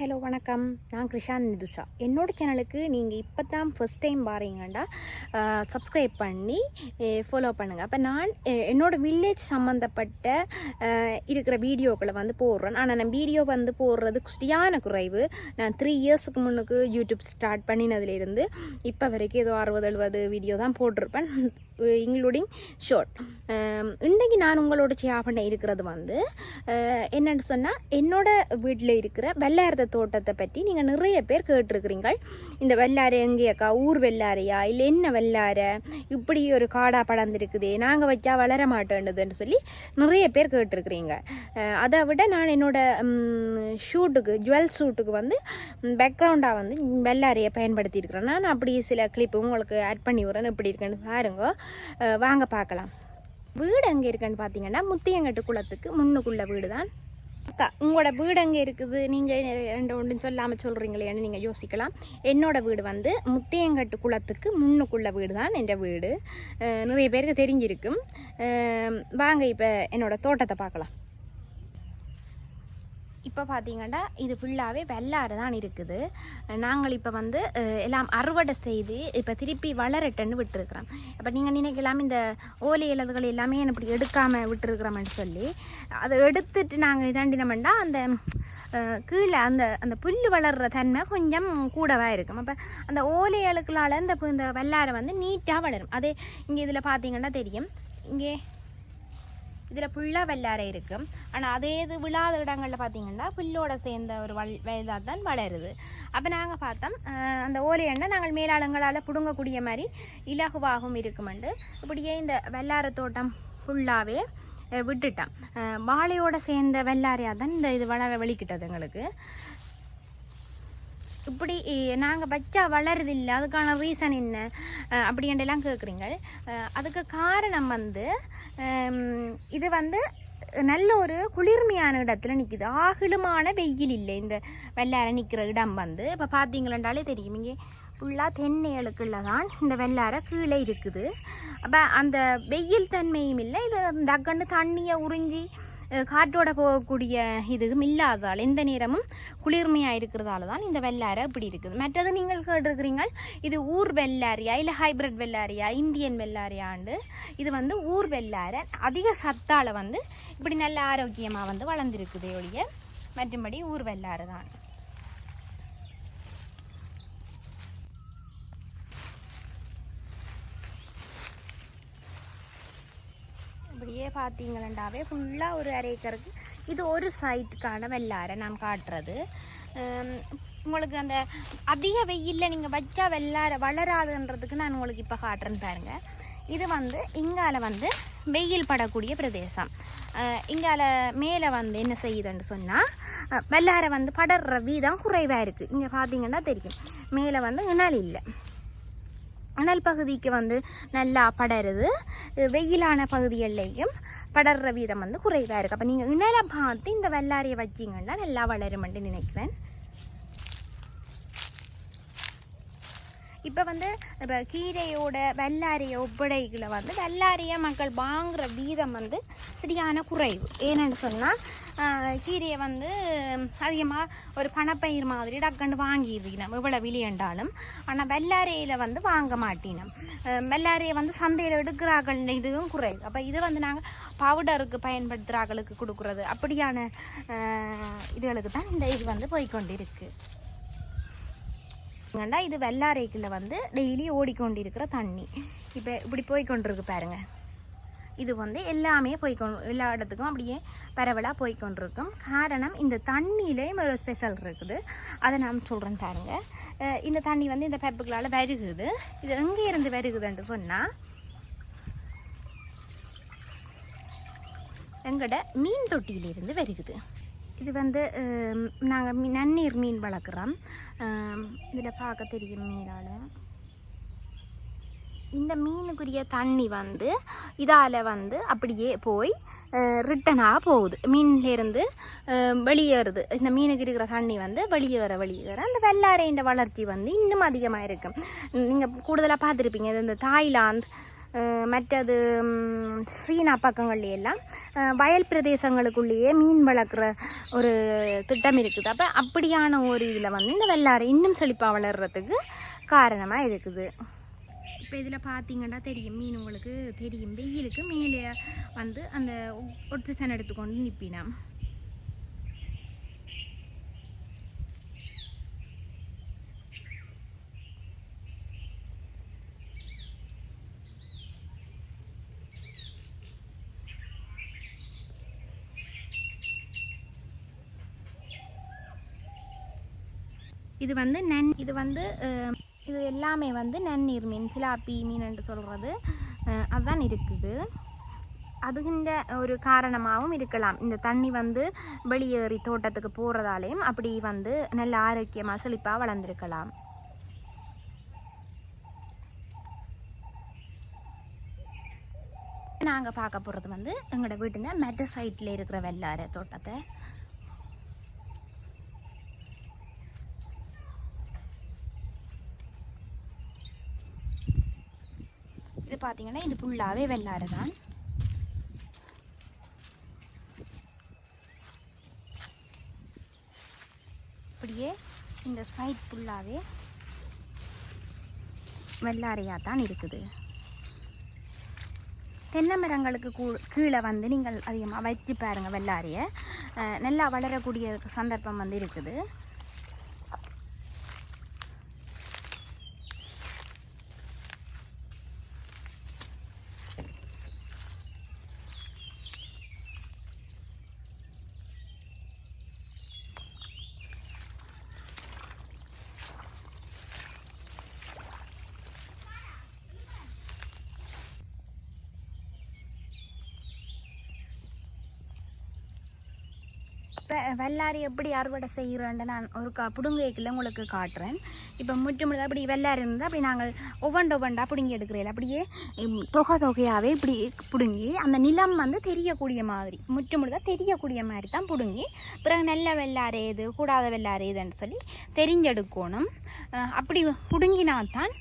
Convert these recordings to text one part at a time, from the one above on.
Hello வணக்கம். நான் கிருஷான் நிதுஷா என்னோடய சேனலுக்கு நீங்கள் இப்போ தான் ஃபஸ்ட் டைம் பாருங்கண்டா சப்ஸ்கிரைப் பண்ணி ஃபாலோ பண்ணுங்கள் அப்போ நான் என்னோடய வில்லேஜ் சம்மந்தப்பட்ட இருக்கிற வீடியோக்களை வந்து போடுறேன். ஆனால் நான் வீடியோ வந்து போடுறது குஸ்டியான குறைவு. நான் த்ரீ இயர்ஸுக்கு முன்னுக்கு யூடியூப் ஸ்டார்ட் பண்ணினதுலேருந்து இப்போ வரைக்கும் ஏதோ அறுபது எழுபது வீடியோ தான் போட்டிருப்பேன். இன்க்ளூடிங் ஷோர்ட் um, இன்றைக்கு நான் உங்களோட ஷேர் பண்ண இருக்கிறது வந்து uh, என்னென்னு சொன்னால் என்னோட வீட்டில் இருக்கிற வெள்ளாரத தோட்டத்தை பற்றி நீங்கள் நிறைய பேர் கேட்டிருக்கிறீங்க இந்த வெள்ளாரை எங்கேயாக்கா? ஊர் வெள்ளாரையா இல்லை என்ன வெள்ளாரை இப்படி ஒரு காடா படர்ந்துருக்குதே நாங்கள் வச்சா வளர மாட்டேன்னுதுன்னு சொல்லி நிறைய பேர் கேட்டிருக்கிறீங்க. Uh, அதை விட நான் என்னோட ஷூட்டுக்கு ஜுவல் ஷூட்டுக்கு வந்து பேக்ரவுண்டாக வந்து வெள்ளாரையை பயன்படுத்தியிருக்கிறேன். நான் அப்படி சில கிளிப்பு உங்களுக்கு ஆட் பண்ணி விட்றேன். எப்படி இருக்குன்னு பாருங்க. வாங்க பார்க்கலாம். வீடு எங்கே இருக்குன்னு பார்த்தீங்கன்னா முத்தியங்கட்டு குளத்துக்கு முன்னுக்குள்ள வீடு தான் அக்கா உங்களோட வீடு எங்கே இருக்குது? நீங்கள் ரெண்டு ஒன்றுன்னு சொல்லாமல் சொல்கிறீங்களேன்னு நீங்கள் யோசிக்கலாம். என்னோட வீடு வந்து முத்தியங்கட்டு குளத்துக்கு முன்னுக்குள்ள வீடு தான் என் வீடு நிறைய பேருக்கு தெரிஞ்சிருக்கும். வாங்க இப்போ என்னோட தோட்டத்தை பார்க்கலாம். இப்போ பார்த்தீங்கன்னா இது ஃபுல்லாகவே வெள்ளாறு தான் இருக்குது. நாங்கள் இப்போ வந்து எல்லாம் அறுவடை செய்து இப்போ திருப்பி வளரட்டன்னு விட்டுருக்குறோம். அப்போ நீங்கள் நினைக்கலாம் இந்த ஓலை இலதுகள் எல்லாமே இப்படி எடுக்காமல் விட்டுருக்குறோம்னு சொல்லி அதை எடுத்துட்டு நாங்கள் இதாண்டினோம்னா அந்த கீழே அந்த அந்த புல் வளர்கிற தன்மை கொஞ்சம் கூடவாக இருக்கும். அப்போ அந்த ஓலை இலக்களால் இந்த பு- இந்த வெள்ளாரை வந்து நீட்டாக வளரும். அதே இங்கே இதில் பார்த்தீங்கன்னா தெரியும். இங்கே இதில் ஃபுல்லாக வெள்ளாரை இருக்கும் ஆனால் அதே இது விழாத இடங்களில் பார்த்தீங்கன்னா புல்லோட சேர்ந்த ஒரு வல் வயதாக தான் வளருது. அப்போ நாங்கள் பார்த்தோம் அந்த ஓலை எண்ணெய் நாங்கள் மேலாளங்களால் பிடுங்கக்கூடிய மாதிரி இலகுவாகவும் இருக்குமெண்டு. இப்படியே இந்த வெள்ளார தோட்டம் ஃபுல்லாகவே விட்டுட்டோம். அஹ், வாழையோட சேர்ந்த வெள்ளாரையாக தான் இந்த இது வளர வெளிக்கிட்டது எங்களுக்கு. இப்படி நாங்கள் வச்சா வளருதில்லை அதுக்கான ரீசன் என்ன? அஹ் அப்படின்ட்டுலாம் கேட்குறீங்க அதுக்கு காரணம் வந்து இது வந்து நல்ல ஒரு குளிர்மையான இடத்துல நிற்கிது ஆகிலுமான வெயில் இல்லை. இந்த வெள்ளாரை நிற்கிற இடம் வந்து இப்போ பார்த்தீங்களேண்டாலே தெரியும். இங்கே ஃபுல்லாக தென்னைகளுக்குள்ள தான் இந்த வெள்ளாரை கீழே இருக்குது. அப்போ அந்த வெயில் தன்மையும் இல்லை. இது டக்குன்னு தண்ணியை உறிஞ்சி காற்றோட போகக்கூடிய இதுவும் இல்லாததால் எந்த நேரமும் குளிர்மையாக இருக்கிறதால தான் இந்த வெள்ளாரை இப்படி இருக்குது. மற்றது நீங்கள் கேட்டிருக்கிறீங்க இது ஊர் வெள்ளாரியா இல்லை ஹைப்ரிட் வெள்ளாரியா இந்தியன் வெள்ளாரியாண்டு இது வந்து ஊர் வெள்ளாரை அதிக சத்தால் வந்து இப்படி நல்ல ஆரோக்கியமாக வந்து வளர்ந்துருக்குது ஒழிய மற்றும்படி ஊர் வெள்ளாறு தான் இப்படியே பார்த்தீங்களண்டாவே ஃபுல்லாக ஒரு அரை ஏக்கருக்கு இது ஒரு சைட்டுக்கான வெள்ளாரை நாம் காட்டுறது. உங்களுக்கு அந்த அதிக வெயிலில் நீங்கள் வச்சா வெள்ளாரை வளராதுன்றதுக்கு நான் உங்களுக்கு இப்போ காட்டுறேன்னு பாருங்கள் இது வந்து இங்கால வந்து வெயில் படக்கூடிய பிரதேசம். இங்கால மேலே வந்து என்ன செய்யுதுன்னு சொன்னால் வெள்ளாரை வந்து படர்ற வீதம் குறைவாக இருக்குது இங்கே பார்த்தீங்கன்னா தெரியும். மேலே வந்து இணல் இல்லை. அனல் பகுதிக்கு வந்து நல்லா படருது. வெயிலான பகுதிகளிலையும் படர்ற வீதம் வந்து குறைவாக இருக்குது அப்போ நீங்கள் இணலை பார்த்து இந்த வெள்ளாரியை வச்சிங்கன்னா நல்லா வளருமென்று நினைக்கிறேன். இப்போ வந்து இப்போ கீரையோட வெள்ளாரிய ஒப்படைகளை வந்து வெள்ளாரிய மக்கள் வாங்குகிற வீதம் வந்து சரியான குறைவு. ஏன்னு சொன்னால் கீரையை வந்து அதிகமாக ஒரு பணப்பயிர் மாதிரி டக்குன்னு வாங்கிடுறீங்க இவ்வளோ விலையண்டாலும் ஆனால் வெள்ளாரையில் வந்து வாங்க மாட்டினோம் வெள்ளாரையை வந்து சந்தையில் எடுக்கிறார்கள் இதுவும் குறைவு. அப்போ இது வந்து நாங்கள் பவுடருக்கு பயன்படுத்துகிறார்களுக்கு கொடுக்குறது. அப்படியான இதுகளுக்கு தான் இந்த இது வந்து போய்க்கொண்டிருக்கு. ஏன்னா இது வெள்ளாரைக்கில் வந்து டெய்லி ஓடிக்கொண்டிருக்கிற தண்ணி. இப்போ இப்படி போய்க்கொண்டிருக்கு பாருங்க. இது வந்து எல்லாமே போய்க்கொண்டு எல்லா இடத்துக்கும் அப்படியே பரவலாக போய்க்கொண்டிருக்கும். காரணம் இந்த தண்ணியிலேயும் ஒரு ஸ்பெஷல் இருக்குது. அதை நான் சொல்கிறேன் பாருங்க. இந்த தண்ணி வந்து இந்த பைப்புகளால் வருகுது. இது எங்கே இருந்து வருகுதுன்ட்டு சொன்னால் எங்கட மீன் தொட்டியிலிருந்து வருகுது. இது வந்து நாங்கள் நன்னீர் மீன் வளர்க்குறோம். இதில் பார்க்க தெரியும் மீனால் இந்த மீனுக்குரிய தண்ணி வந்து இதால் வந்து அப்படியே போய் ரிட்டனாக போகுது. மீன்லேருந்து வெளியேறுது. இந்த மீனுக்கு இருக்கிற தண்ணி வந்து வெளியேற வெளியேற அந்த வெள்ளாரையின் வளர்ச்சி வந்து இன்னும் அதிகமாக இருக்கும். நீங்கள் கூடுதலாக பார்த்துருப்பீங்க இது இந்த தாய்லாந்து மற்றது சீனா பக்கங்கள்ல எல்லாம் வயல் பிரதேசங்களுக்குள்ளேயே மீன் வளர்க்குற ஒரு திட்டம் இருக்குது. அப்போ அப்படியான ஒரு இதில் வந்து இந்த வெள்ளாறு இன்னும் செழிப்பாக வளர்கிறதுக்கு காரணமாக இருக்குது. இப்போ இதில் பார்த்தீங்கன்னா தெரியும் மீன் உங்களுக்கு தெரியும். வெயிலுக்கு மேலே வந்து அந்த ஒட்சிசன் எடுத்துக்கொண்டு நிற்பினான் இது வந்து நன் இது வந்து இது எல்லாமே வந்து நன்னீர் மீன் சிலாப்பி மீன் என்று சொல்கிறது அதுதான் இருக்குது. அதுகின்ற ஒரு காரணமாகவும் இருக்கலாம். இந்த தண்ணி வந்து வெளியேறி தோட்டத்துக்கு போகிறதாலேயும் அப்படி வந்து நல்ல ஆரோக்கியமாக செழிப்பாக வளர்ந்துருக்கலாம். நாங்கள் பார்க்க போகிறது வந்து எங்களோட வீட்டுங்க மெட்ட சைட்டில் இருக்கிற வெள்ளார தோட்டத்தை. இது பார்த்தீங்கன்னா இது ஃபுல்லாகவே வெள்ளாறு தான். அப்படியே இந்த சைட் ஃபுல்லாகவே வெள்ளாரையாக தான் இருக்குது. தென்னை மரங்களுக்கு கூ கீழே வந்து நீங்கள் அதிகமாக வச்சு பாருங்கள் வெள்ளாரியை நல்லா வளரக்கூடிய சந்தர்ப்பம் வந்து இருக்குது. இப்போ வெள்ளாரி எப்படி அறுவடை செய்கிறேன்னு நான் ஒரு கா பிடுங்கைக்கில் உங்களுக்கு காட்டுறேன். இப்போ முற்றுமுழுதாக அப்படி வெள்ளாரி இருந்தால் அப்படி நாங்கள் ஒவ்வொண்டு ஒவ்வொண்டா பிடுங்கி எடுக்கிறேன். அப்படியே தொகை தொகையாகவே இப்படி பிடுங்கி அந்த நிலம் வந்து தெரியக்கூடிய மாதிரி முற்றுமுழுதாக தெரியக்கூடிய மாதிரி தான் பிடுங்கி பிறகு நல்ல வெள்ளாறு எது கூடாத வெள்ளாரி எதுன்னு சொல்லி தெரிஞ்செடுக்கணும். அப்படி பிடுங்கினால்தான்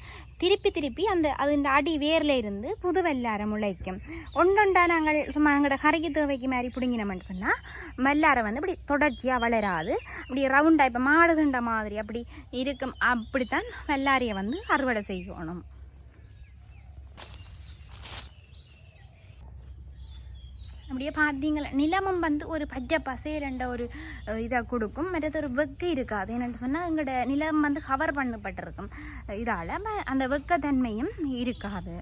திருப்பி திருப்பி அந்த அதுண்ட அடி வேரில் இருந்து புது வெள்ளாரை முளைக்கும். ஒன்றொண்டா நாங்கள் சும்மா எங்களோட கரைக்கு தேவைக்கு மாதிரி பிடுங்கினோம்னு சொன்னால் வெள்ளாரை வந்து இப்படி தொடர்ச்சியாக வளராது. அப்படி ரவுண்டாக இப்போ மாடுகண்ட மாதிரி அப்படி இருக்கும். அப்படித்தான் வெள்ளாரியை வந்து அறுவடை செய்யணும். அப்படியே பார்த்தீங்களா நிலமும் வந்து ஒரு பச்சை பசேரண்ட ஒரு இதாக இதை கொடுக்கும். மற்றது ஒரு வெக்கை இருக்காது. என்னென்னு சொன்னால் எங்களோட நிலம் வந்து கவர் பண்ணப்பட்டிருக்கும். இதால் அந்த வெக்கத்தன்மையும் இருக்காது.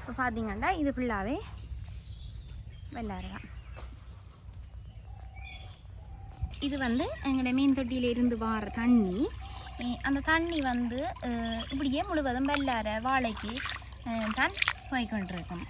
இப்போ பார்த்தீங்கன்னா இது ஃபுல்லாகவே வெள்ளாறுதான். இது வந்து எங்களோட மீன் தொட்டியில் இருந்து வார தண்ணி. அந்த தண்ணி வந்து இப்படியே முழுவதும் வெள்ளார வாழைக்கு தான் போய்கொண்டிருக்கும்